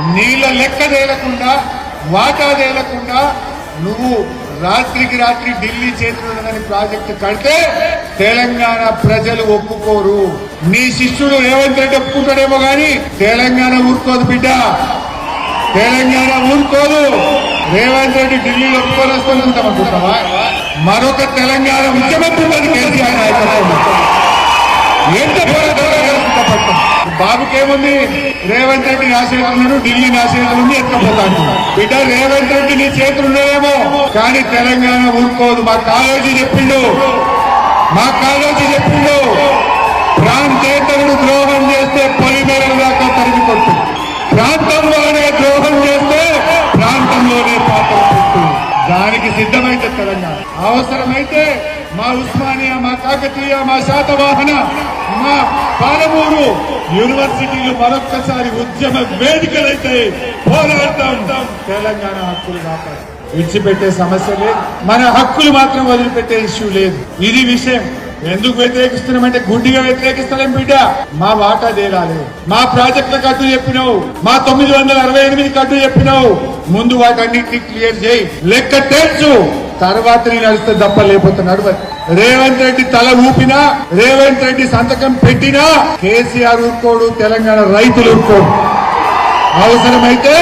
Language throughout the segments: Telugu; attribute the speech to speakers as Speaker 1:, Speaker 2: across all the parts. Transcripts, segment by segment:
Speaker 1: నీళ్ళ లెక్క తేలకుండా వాటా తేలకుండా నువ్వు రాత్రికి రాత్రి ఢిల్లీ చేతులున్నదని ప్రాజెక్టు కడితే తెలంగాణ ప్రజలు ఒప్పుకోరు. నీ శిష్యుడు రేవంత్ రెడ్డి ఒప్పుకుంటాడేమో గాని తెలంగాణ ఊరుకోదు బిడ్డ. తెలంగాణ ఊరుకోదు. రేవంత్ రెడ్డి ఢిల్లీలో ఒప్పుకొని వస్తున్నంతమనుకుంటావా మరొక తెలంగాణ ముఖ్యమంత్రి ఉన్నది కేసీఆర్ నాయకత్వం. బాబుకేముంది? రేవంత్ రెడ్డి నాశనాలను ఢిల్లీ నాశనాలను ఎత్తుకుపోతాను బిడ్డ రేవంత్ రెడ్డి నీ చేతులు ఉండేమో కానీ తెలంగాణ ఊరుకోదు. మా కాలేజీ చెప్పిండు. మా కాలేజీ చెప్పిండు. ప్రాంతేతరుడు ద్రోహం చేస్తే పొలిమేరల దాకా తరిగి కొట్టు. ప్రాంతంలోనే ద్రోహం చేస్తే ప్రాంతంలోనే పాత్ర దానికి సిద్ధమైతే తెలంగాణ. అవసరమైతే మా ఉస్మానియా మా కాకతీయ మా శాతవాహన మా పాలమూరు యూనివర్సిటీలు మరొక్కసారి ఉద్యమ వేదికలైతే పోరాడతాం. తెలంగాణ హక్కులు కాపాడు విడిచిపెట్టే సమస్య లేదు. మన హక్కులు మాత్రం వదిలిపెట్టే ఇష్యూ లేదు. ఇది విషయం. ఎందుకు వ్యతిరేకిస్తున్నామంటే గుడ్డిగా వ్యతిరేకిస్తలేం బిడ్డ. మా వాటా తేలాలి. మా ప్రాజెక్టుల కట్టు చెప్పినావు. మా తొమ్మిది వందల అరవై ఎనిమిది కట్టు చెప్పినావు. ముందు వాటన్నిటిని క్లియర్ చేయి. లెక్క తెలుసు తర్వాత నేను నడిస్తే దప్ప లేకపోతే నడవదు రేవంత్ రెడ్డి తల ఊపినా రేవంత్ రెడ్డి సంతకం పెట్టినా కేసీఆర్ ఊరుకోడు తెలంగాణ రైతులు ఊరుకోడు అవసరమైతే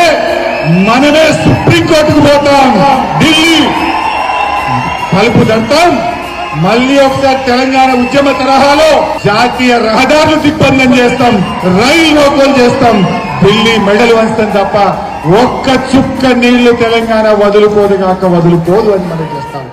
Speaker 1: మనమే సుప్రీంకోర్టుకు పోతాం. ఢిల్లీ కలుపు దంతం మళ్ళీ ఒకసారి తెలంగాణ ఉద్యమ తరహాలో జాతీయ రహదారులు దిగ్బంధం చేస్తాం. రైలు రోకోలు చేస్తాం. ఢిల్లీ మెడలు వంచుతాం తప్ప ఒక్క చుక్క నీళ్ళు తెలంగాణ వదులుకోదు కాక వదులుకోదు అని మనం చేస్తాం.